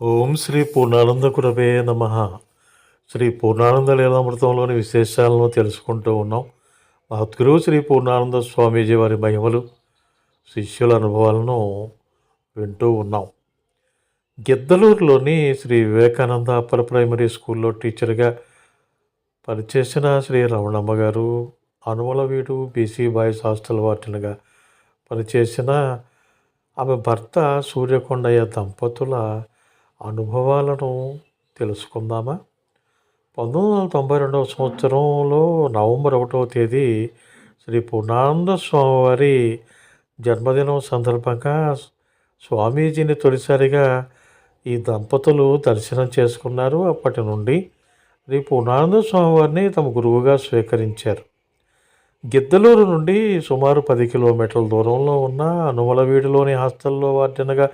ఓం శ్రీ పూర్ణానంద కురవే నమ. శ్రీ పూర్ణానంద లీలామృతంలోని విశేషాలను తెలుసుకుంటూ ఉన్నాం. మహద్గురువు శ్రీ పూర్ణానంద స్వామీజీ వారి మహిమలు శిష్యుల అనుభవాలను వింటూ ఉన్నాం. గిద్దలూరులోని శ్రీ వివేకానంద అప్పర్ ప్రైమరీ స్కూల్లో టీచర్గా పనిచేసిన Shri Ramanamma garu Anumalaveedu BC boys hostel వార్డెన్గా పనిచేసిన ఆమె భర్త సూర్యకొండయ్య దంపతుల అనుభవాలను తెలుసుకుందామా? పంతొమ్మిది వందల తొంభై రెండవ సంవత్సరంలో నవంబర్ ఒకటవ తేదీ శ్రీ పూర్ణానంద స్వామివారి జన్మదినం సందర్భంగా స్వామీజీని తొలిసారిగా ఈ దంపతులు దర్శనం చేసుకున్నారు. అప్పటి నుండి శ్రీ పూర్ణానంద స్వామివారిని తమ గురువుగా స్వీకరించారు. గిద్దలూరు నుండి సుమారు పది కిలోమీటర్ల దూరంలో ఉన్న అనుమలవీడులోని హాస్టల్లో వార్డెనగా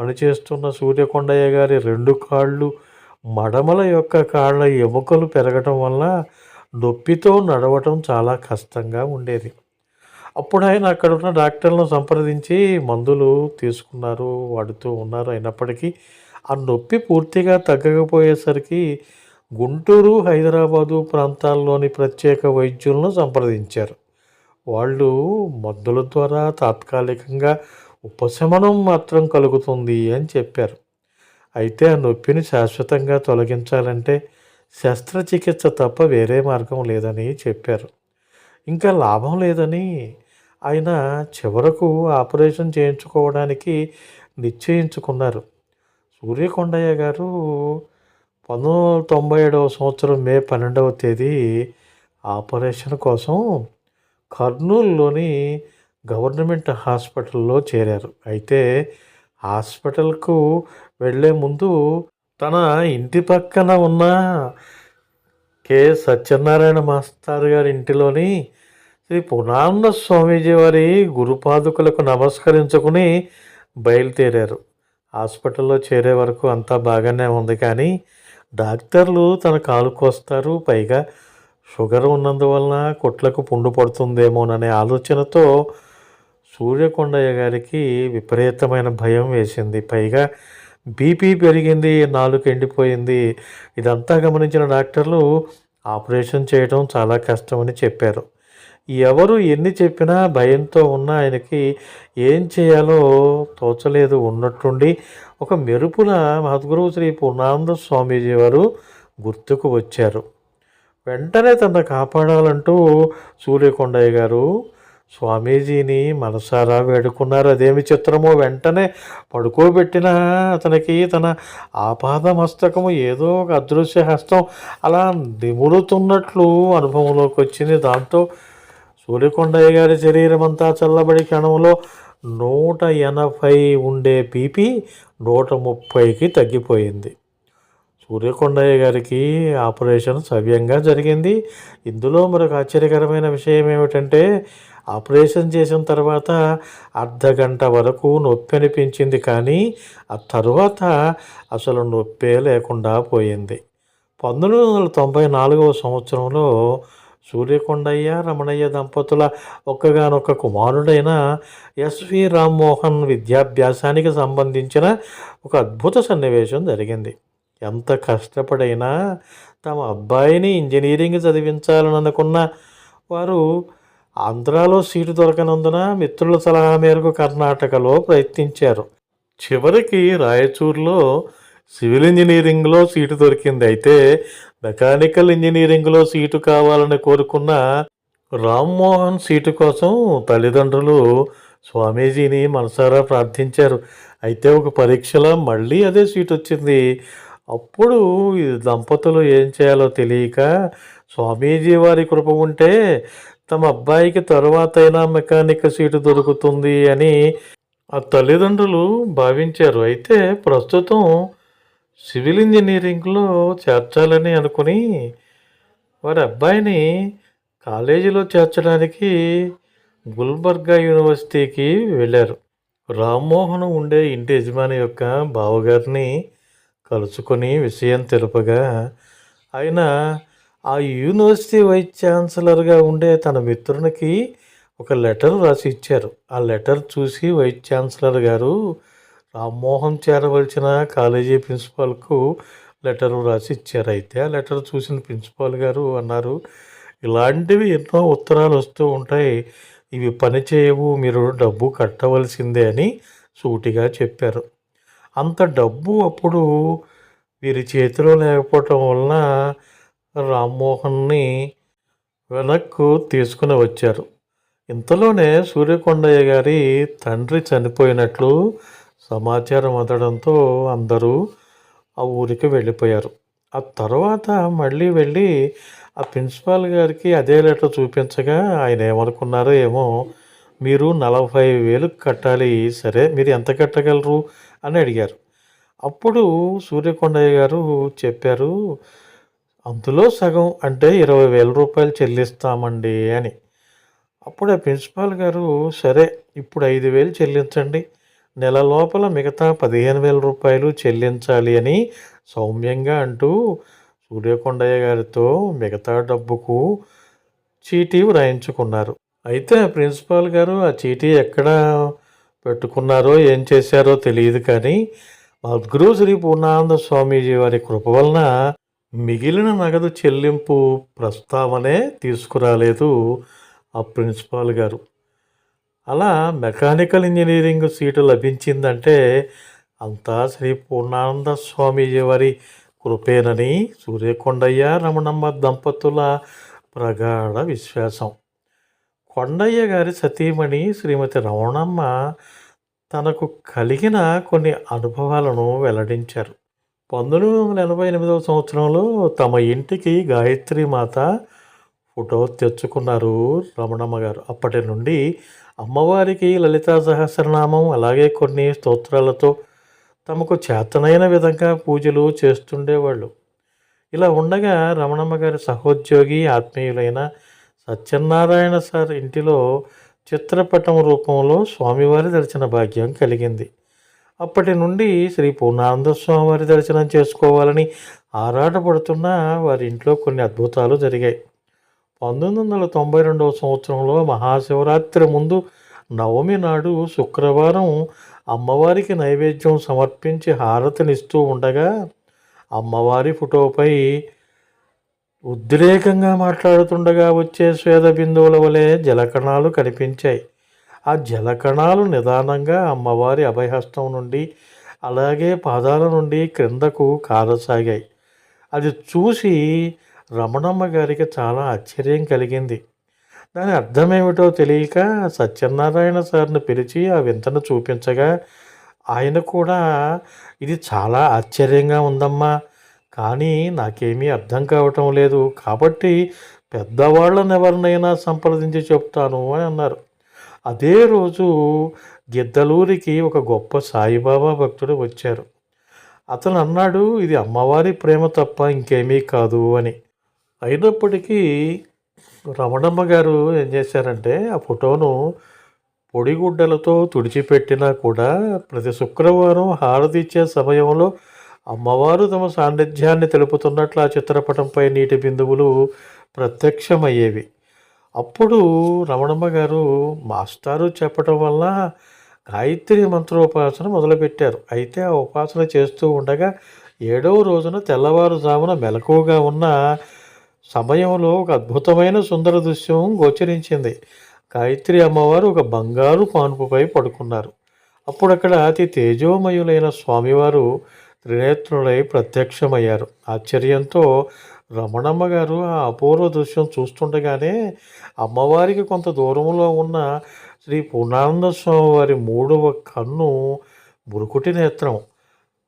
పనిచేస్తున్న సూర్యకొండయ్య గారి రెండు కాళ్ళు మడమల యొక్క కాళ్ళ ఎముకలు పెరగటం వల్ల నొప్పితో నడవటం చాలా కష్టంగా ఉండేది. అప్పుడు ఆయన అక్కడ ఉన్న డాక్టర్లను సంప్రదించి మందులు తీసుకున్నారు వాడుతూ ఉన్నారు. అయినప్పటికీ ఆ నొప్పి పూర్తిగా తగ్గకపోయేసరికి గుంటూరు హైదరాబాదు ప్రాంతాల్లోని ప్రత్యేక వైద్యులను సంప్రదించారు. వాళ్ళు మందుల ద్వారా తాత్కాలికంగా ఉపశమనం మాత్రం కలుగుతుంది అని చెప్పారు. అయితే ఆ నొప్పిని శాశ్వతంగా తొలగించాలంటే శస్త్రచికిత్స తప్ప వేరే మార్గం లేదని చెప్పారు. ఇంకా లాభం లేదని ఆయన చివరకు ఆపరేషన్ చేయించుకోవడానికి నిశ్చయించుకున్నారు. సూర్యకొండయ్య గారు పంతొమ్మిది వందల తొంభై ఏడవ సంవత్సరం మే పన్నెండవ తేదీ ఆపరేషన్ కోసం కర్నూలులోని గవర్నమెంట్ హాస్పిటల్లో చేరారు. అయితే హాస్పిటల్కు వెళ్ళే ముందు తన ఇంటి పక్కన ఉన్న కె. సత్యనారాయణ మాస్టర్ గారి ఇంటిలోని శ్రీ పునాన్న స్వామీజీ వారి గురుపాదుకులకు నమస్కరించుకుని బయలుదేరారు. హాస్పిటల్లో చేరే వరకు అంతా బాగానే ఉంది కానీ డాక్టర్లు తన కాలు కోస్తారు పైగా షుగర్ ఉన్నందువలన కొట్లకు పుండు పడుతుందేమోననే ఆలోచనతో సూర్యకొండయ్య గారికి విపరీతమైన భయం వేసింది. పైగా బీపీ పెరిగింది నాలుగు ఎండిపోయింది. ఇదంతా గమనించిన డాక్టర్లు ఆపరేషన్ చేయడం చాలా కష్టమని చెప్పారు. ఎవరు ఎన్ని చెప్పినా భయంతో ఉన్న ఆయనకి ఏం చేయాలో తోచలేదు. ఉన్నట్టుండి ఒక మెరుపున మహద్గురువు శ్రీ పూర్ణానంద స్వామీజీ వారు గుర్తుకు వచ్చారు. వెంటనే తన కాపాడాలంటూ సూర్యకొండయ్య గారు స్వామీజీని మనసారా వేడుకున్నారు. అదేమి చిత్రమో వెంటనే పడుకోబెట్టిన అతనికి తన ఆపాద మస్తకము ఏదో ఒక అదృశ్య హస్తం అలా నిమురుతున్నట్లు అనుభవంలోకి వచ్చింది. దాంతో సూర్యకొండయ్య గారి శరీరం అంతా చల్లబడి క్షణంలో నూట ఎనభై ఉండే బీపీ నూట ముప్పైకి తగ్గిపోయింది. సూర్యకొండయ్య గారికి ఆపరేషన్ సవ్యంగా జరిగింది. ఇందులో మరొక ఆశ్చర్యకరమైన విషయం ఏమిటంటే ఆపరేషన్ చేసిన తర్వాత అర్ధ గంట వరకు నొప్పి అనిపించింది కానీ ఆ తర్వాత అసలు నొప్పే లేకుండా పోయింది. పంతొమ్మిది వందల తొంభై నాలుగవ సంవత్సరంలో సూర్యకొండయ్య రమణయ్య దంపతుల ఒక్కగానొక్క కుమారుడైన ఎస్వి రామ్మోహన్ విద్యాభ్యాసానికి సంబంధించిన ఒక అద్భుత సన్నివేశం జరిగింది. ఎంత కష్టపడైనా తమ అబ్బాయిని ఇంజనీరింగ్ చదివించాలని అనుకున్న వారు ఆంధ్రాలో సీటు దొరకనందున మిత్రుల సలహా మేరకు కర్ణాటకలో ప్రయత్నించారు. చివరికి రాయచూరులో సివిల్ ఇంజనీరింగ్లో సీటు దొరికింది. అయితే మెకానికల్ ఇంజనీరింగ్లో సీటు కావాలని కోరుకున్న రామ్మోహన్ సీటు కోసం తల్లిదండ్రులు స్వామీజీని మనసారా ప్రార్థించారు. అయితే ఒక పరీక్షలో మళ్ళీ అదే సీట్ వచ్చింది. అప్పుడు ఈ దంపతులు ఏం చేయాలో తెలియక స్వామీజీ వారి కృప ఉంటే తమ అబ్బాయికి తర్వాత అయినా మెకానిక్ సీటు దొరుకుతుంది అని ఆ తల్లిదండ్రులు భావించారు. అయితే ప్రస్తుతం సివిల్ ఇంజనీరింగ్లో చేర్చాలని అనుకుని వారి అబ్బాయిని కాలేజీలో చేర్చడానికి గుల్బర్గా యూనివర్సిటీకి వెళ్ళారు. రామ్మోహన్ ఉండే ఇంటి యజమాని యొక్క బావగారిని కలుసుకొని విషయం తెలుపగా ఆయన ఆ యూనివర్సిటీ వైస్ ఛాన్సలర్గా ఉండే తన మిత్రునికి ఒక లెటర్ రాసి ఇచ్చారు. ఆ లెటర్ చూసి వైస్ ఛాన్సలర్ గారు రామ్మోహన్ చేరవలసిన కాలేజీ ప్రిన్సిపాల్కు లెటర్ రాసి ఇచ్చారు అయితే ఆ లెటర్ చూసిన ప్రిన్సిపాల్ గారు అన్నారు ఇలాంటివి ఎన్నో ఉత్తరాలు వస్తూ ఉంటాయి. ఇవి పని చేయవు. మీరు డబ్బు కట్టవలసిందే అని సూటిగా చెప్పారు. అంత డబ్బు అప్పుడు వీరి చేతిలో లేకపోవటం వలన రామ్మోహన్ని వెనక్కు తీసుకుని వచ్చారు. ఇంతలోనే సూర్యకొండయ్య గారి తండ్రి చనిపోయినట్లు సమాచారం అందడంతో అందరూ ఆ ఊరికి వెళ్ళిపోయారు. ఆ తర్వాత మళ్ళీ వెళ్ళి ఆ ప్రిన్సిపాల్ గారికి అదే లెటర్ చూపించగా ఆయన ఏమనుకున్నారో ఏమో మీరు నలభై వేలు కట్టాలి సరే మీరు ఎంత కట్టగలరు అని అడిగారు. అప్పుడు సూర్యకొండయ్య గారు చెప్పారు అందులో సగం అంటే ఇరవై వేల రూపాయలు చెల్లిస్తామండి అని. అప్పుడు ఆ ప్రిన్సిపాల్ గారు సరే ఇప్పుడు ఐదు వేలు చెల్లించండి. నెల లోపల మిగతా పదిహేను వేల రూపాయలు చెల్లించాలి అని సౌమ్యంగా అంటూ సూర్యకొండయ్య గారితో మిగతా డబ్బుకు చీటీ వ్రాయించుకున్నారు. అయితే ఆ ప్రిన్సిపాల్ గారు ఆ చీటీ ఎక్కడ పెట్టుకున్నారో ఏం చేశారో తెలియదు కానీ మద్గురు శ్రీ పూర్ణానంద స్వామీజీ వారి కృప వలన మిగిలిన నగదు చెల్లింపు ప్రస్తావనే తీసుకురాలేదు ఆ ప్రిన్సిపాల్ గారు. అలా మెకానికల్ ఇంజనీరింగ్ సీటు లభించిందంటే అంతా శ్రీ పూర్ణానంద స్వామీజీ వారి కృపేనని సూర్యకొండయ్య రమణమ్మ దంపతుల ప్రగాఢ విశ్వాసం. కొండయ్య గారి సతీమణి శ్రీమతి రమణమ్మ తనకు కలిగిన కొన్ని అనుభవాలను వెల్లడించారు. పంతొమ్మిది వందల ఎనభై ఎనిమిదవ సంవత్సరంలో తమ ఇంటికి గాయత్రి మాత ఫోటో తెచ్చుకున్నారు రమణమ్మ గారు. అప్పటి నుండి అమ్మవారికి లలితా సహస్రనామం అలాగే కొన్ని స్తోత్రాలతో తమకు చేతనైన విధంగా పూజలు చేస్తుండేవాళ్ళు. ఇలా ఉండగా రమణమ్మ గారి సహోద్యోగి ఆత్మీయులైన సత్యనారాయణ సార్ ఇంటిలో చిత్రపటం రూపంలో స్వామివారి దర్శన భాగ్యం కలిగింది. అప్పటి నుండి శ్రీ పూర్ణానంద స్వామివారి దర్శనం చేసుకోవాలని ఆరాటపడుతున్న వారి ఇంట్లో కొన్ని అద్భుతాలు జరిగాయి. పంతొమ్మిది వందల తొంభై రెండవ సంవత్సరంలో మహాశివరాత్రి ముందు నవమి నాడు శుక్రవారం అమ్మవారికి నైవేద్యం సమర్పించి హారతినిస్తూ ఉండగా అమ్మవారి ఫోటోపై ఉద్రేకంగా మాట్లాడుతుండగా వచ్చే స్వేద బిందువుల వలె జలకణాలు కనిపించాయి. ఆ జలకణాలు నిదానంగా అమ్మవారి అభయహస్తం నుండి అలాగే పాదాల నుండి క్రిందకు కారసాగాయి. అది చూసి రమణమ్మ గారికి చాలా ఆశ్చర్యం కలిగింది. దాని అర్థమేమిటో తెలియక సత్యనారాయణ సార్ని పిలిచి ఆ వింతను చూపించగా ఆయన కూడా ఇది చాలా ఆశ్చర్యంగా ఉందమ్మా. కానీ నాకేమీ అర్థం కావటం లేదు. కాబట్టి పెద్దవాళ్ళని ఎవరినైనా సంప్రదించి చెప్తాను అని అన్నారు. అదే రోజు గిద్దలూరికి ఒక గొప్ప సాయిబాబా భక్తుడు వచ్చారు. అతను అన్నాడు ఇది అమ్మవారి ప్రేమ తప్ప ఇంకేమీ కాదు అని. అయినప్పటికీ రమణమ్మ గారు ఏం చేశారంటే ఆ ఫోటోను పొడిగుడ్డలతో తుడిచిపెట్టినా కూడా ప్రతి శుక్రవారం హారతి ఇచ్చే సమయంలో అమ్మవారు తమ సాన్నిధ్యాన్ని తెలుపుతున్నట్లు ఆ చిత్రపటంపై నీటి బిందువులు ప్రత్యక్షమయ్యేవి. అప్పుడు రమణమ్మ గారు మాస్టారు చెప్పటం వల్ల గాయత్రి మంత్రోపాసన మొదలుపెట్టారు. అయితే ఆ ఉపాసన చేస్తూ ఉండగా ఏడవ రోజున తెల్లవారుజామున మెలకువగా ఉన్న సమయంలో ఒక అద్భుతమైన సుందర దృశ్యం గోచరించింది. గాయత్రి అమ్మవారు ఒక బంగారు పానుపుపై పడుకున్నారు. అప్పుడు అక్కడ అతి తేజోమయులైన స్వామివారు త్రినేత్రులై ప్రత్యక్షమయ్యారు. ఆశ్చర్యంతో రమణమ్మ గారు ఆ అపూర్వ దృశ్యం చూస్తుండగానే అమ్మవారికి కొంత దూరంలో ఉన్న శ్రీ పూర్ణానంద స్వామి వారి మూడవ కన్ను బురుకుటి నేత్రం.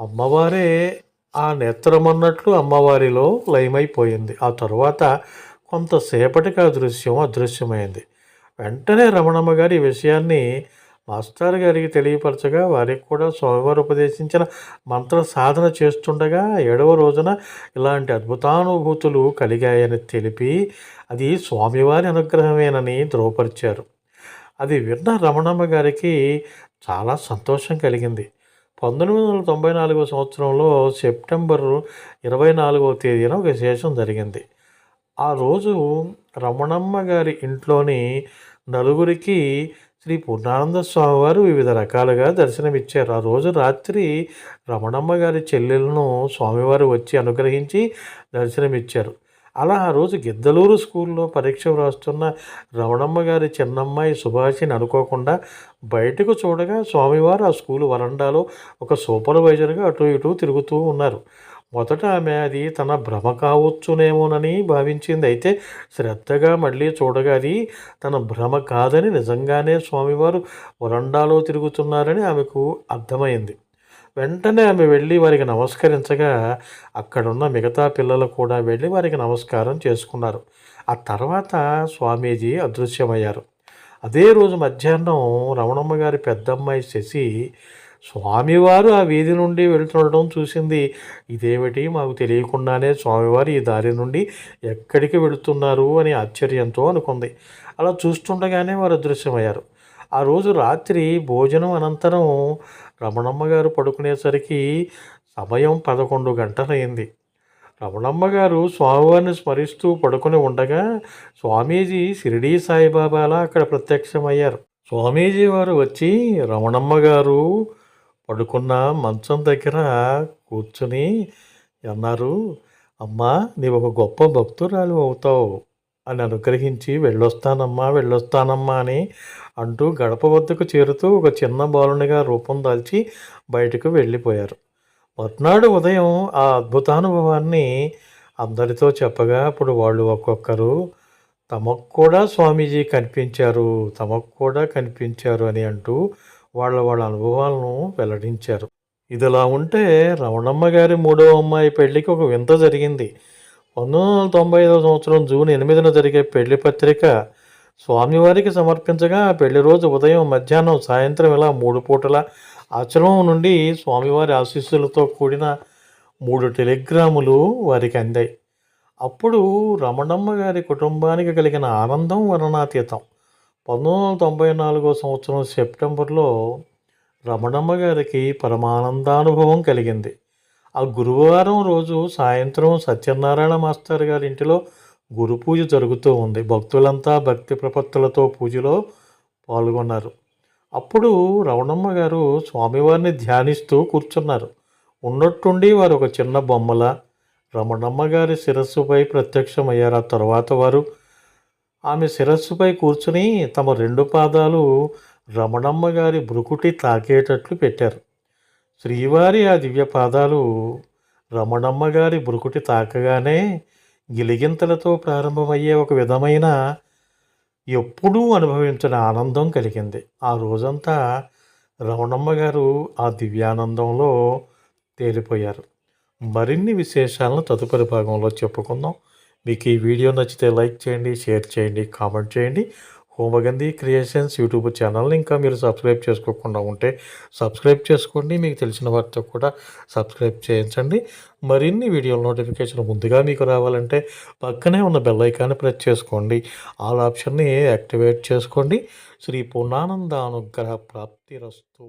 అమ్మవారే ఆ నేత్రం అన్నట్లు అమ్మవారిలో లయమైపోయింది. ఆ తర్వాత కొంతసేపటికి ఆ దృశ్యం అదృశ్యమైంది. వెంటనే రమణమ్మ గారి ఈ విషయాన్ని మాస్టర్ గారికి తెలియపరచగా వారికి కూడా స్వామివారు ఉపదేశించిన మంత్ర సాధన చేస్తుండగా ఏడవ రోజున ఇలాంటి అద్భుతానుభూతులు కలిగాయని తెలిపి అది స్వామివారి అనుగ్రహమేనని ధృవపరిచారు. అది విన్న రమణమ్మ గారికి చాలా సంతోషం కలిగింది. పంతొమ్మిది వందల తొంభై నాలుగవ సంవత్సరంలో సెప్టెంబర్ ఇరవై నాలుగవ తేదీన ఒక విశేషం జరిగింది. ఆ రోజు రమణమ్మ గారి ఇంట్లోని నలుగురికి శ్రీ పూర్ణానంద స్వామి వారు వివిధ రకాలుగా దర్శనమిచ్చారు. ఆ రోజు రాత్రి రమణమ్మ గారి చెల్లెలను స్వామివారు వచ్చి అనుగ్రహించి దర్శనమిచ్చారు. అలా ఆ రోజు గిద్దలూరు స్కూల్లో పరీక్ష వ్రాస్తున్న రమణమ్మ గారి చిన్నమ్మాయి సుభాషిని అనుకోకుండా బయటకు చూడగా స్వామివారు ఆ స్కూల్ వరండాలో ఒక సూపర్వైజర్గా అటు ఇటు తిరుగుతూ ఉన్నారు. మొదట ఆమె అది తన భ్రమ కావచ్చునేమోనని భావించింది. అయితే శ్రద్ధగా మళ్ళీ చూడగా అది తన భ్రమ కాదని నిజంగానే స్వామివారు వరండాలో తిరుగుతున్నారని ఆమెకు అర్థమైంది. వెంటనే ఆమె వెళ్ళి వారికి నమస్కరించగా అక్కడున్న మిగతా పిల్లలు కూడా వెళ్ళి వారికి నమస్కారం చేసుకున్నారు. ఆ తర్వాత స్వామీజీ అదృశ్యమయ్యారు. అదే రోజు మధ్యాహ్నం రమణమ్మ గారి పెద్దమ్మాయి శశి స్వామివారు ఆ వీధి నుండి వెళ్తుండటం చూసింది. ఇదేమిటి? మాకు తెలియకుండానే స్వామివారు ఈ దారి నుండి ఎక్కడికి వెళుతున్నారు అని ఆశ్చర్యంతో అనుకుంది. అలా చూస్తుండగానే వారు అదృశ్యమయ్యారు. ఆ రోజు రాత్రి భోజనం అనంతరం రమణమ్మ గారు పడుకునేసరికి సమయం పదకొండు గంటలైంది. రమణమ్మ గారు స్వామివారిని స్మరిస్తూ పడుకొని ఉండగా స్వామీజీ షిరిడీ సాయిబాబాలా అక్కడ ప్రత్యక్షమయ్యారు. స్వామీజీ వారు వచ్చి రమణమ్మ గారు పడుకున్న మంచం దగ్గర కూర్చుని అన్నారు అమ్మా నీవు ఒక గొప్ప భక్తురాలు అవుతావు అని అనుగ్రహించి వెళ్ళొస్తానమ్మా వెళ్ళొస్తానమ్మా అని అంటూ గడప వద్దకు చేరుతూ ఒక చిన్న బాలునిగా రూపం దాల్చి బయటకు వెళ్ళిపోయారు. మర్నాడు ఉదయం ఆ అద్భుతానుభవాన్ని అందరితో చెప్పగా అప్పుడు వాళ్ళు ఒక్కొక్కరు తమకు కూడా స్వామీజీ కనిపించారు తమకు కూడా కనిపించారు అని అంటూ వాళ్ళ వాళ్ళ అనుభవాలను వెల్లడించారు. ఇదిలా ఉంటే రమణమ్మ గారి మూడవ అమ్మాయి పెళ్ళికి ఒక వింత జరిగింది. పంతొమ్మిది వందల తొంభై ఐదవ సంవత్సరం జూన్ ఎనిమిదిన జరిగే పెళ్ళి పత్రిక స్వామివారికి సమర్పించగా పెళ్ళి రోజు ఉదయం మధ్యాహ్నం సాయంత్రం ఇలా మూడు పూటల ఆశ్రమం నుండి స్వామివారి ఆశీస్సులతో కూడిన మూడు టెలిగ్రాములు వారికి అందాయి. అప్పుడు రమణమ్మ గారి కుటుంబానికి కలిగిన ఆనందం వర్ణనాతీతం. పంతొమ్మిది వందల తొంభై నాలుగో సంవత్సరం సెప్టెంబర్లో రమణమ్మ గారికి పరమానందానుభవం కలిగింది. ఆ గురువారం రోజు సాయంత్రం సత్యనారాయణ మాస్టర్ గారి ఇంటిలో గురు పూజ జరుగుతూ ఉంది. భక్తులంతా భక్తి ప్రపత్తులతో పూజలో పాల్గొన్నారు. అప్పుడు రమణమ్మ గారు స్వామివారిని ధ్యానిస్తూ కూర్చున్నారు. ఉన్నట్టుండి వారు ఒక చిన్న బొమ్మల రమణమ్మ గారి శిరస్సుపై ప్రత్యక్షమయ్యారు. ఆ తర్వాత వారు ఆమె శిరస్సుపై కూర్చుని తమ రెండు పాదాలు రమణమ్మ గారి బ్రుకుటి తాకేటట్లు పెట్టారు. శ్రీవారి ఆ దివ్య పాదాలు రమణమ్మ గారి బ్రుకుటి తాకగానే గిలిగింతలతో ప్రారంభమయ్యే ఒక విధమైన ఎప్పుడూ అనుభవించిన ఆనందం కలిగింది. ఆ రోజంతా రమణమ్మ గారు ఆ దివ్యానందంలో తేలిపోయారు. మరిన్ని విశేషాలను తదుపరి భాగంలో చెప్పుకుందాం. మీకు ఈ వీడియో నచ్చితే లైక్ చేయండి షేర్ చేయండి కామెంట్ చేయండి. హోమగంధి క్రియేషన్స్ యూట్యూబ్ ఛానల్ని ఇంకా మీరు సబ్స్క్రైబ్ చేసుకోకుండా ఉంటే సబ్స్క్రైబ్ చేసుకోండి. మీకు తెలిసిన వారితో కూడా సబ్స్క్రైబ్ చేయించండి. మరిన్ని వీడియోల నోటిఫికేషన్ ముందుగా మీకు రావాలంటే పక్కనే ఉన్న బెల్ ఐకాన్ని ప్రెస్ చేసుకోండి. ఆల్ ఆప్షన్ని యాక్టివేట్ చేసుకోండి. శ్రీ పూర్ణానంద అనుగ్రహ ప్రాప్తి రస్తు.